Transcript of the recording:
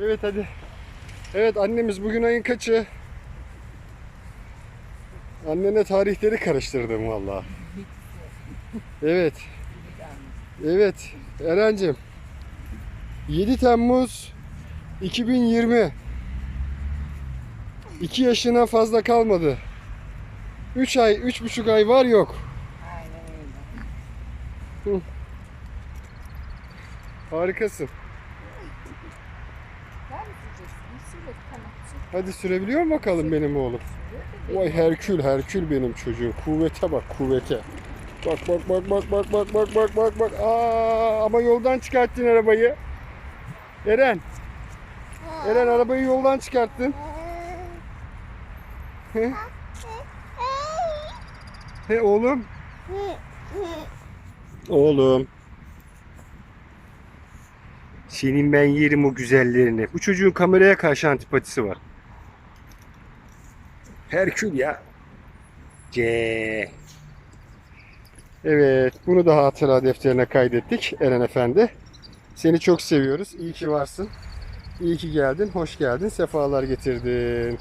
Evet hadi. Evet annemiz bugün ayın kaçı? Annene tarihleri karıştırdım valla. Evet. Evet. Eren'cim. 7 Temmuz 2020. 2 yaşına fazla kalmadı. 3 ay, 3,5 ay var yok. Aynen öyle. Harikasın. Hadi sürebiliyor mu bakalım benim oğlum? Vay Herkül, Herkül benim çocuğum. Kuvvete bak, kuvvete. Bak bak bak bak bak bak bak bak bak bak. Aa, ama yoldan çıkarttın arabayı. Eren. Eren arabayı yoldan çıkarttın. He? He oğlum. Oğlum. Senin ben yerim o güzellerini. Bu çocuğun kameraya karşı antipatisi var. Herkül ya. C. Evet, bunu da hatıra defterine kaydettik Eren Efendi. Seni çok seviyoruz. İyi ki varsın. İyi ki geldin, hoş geldin, sefalar getirdin.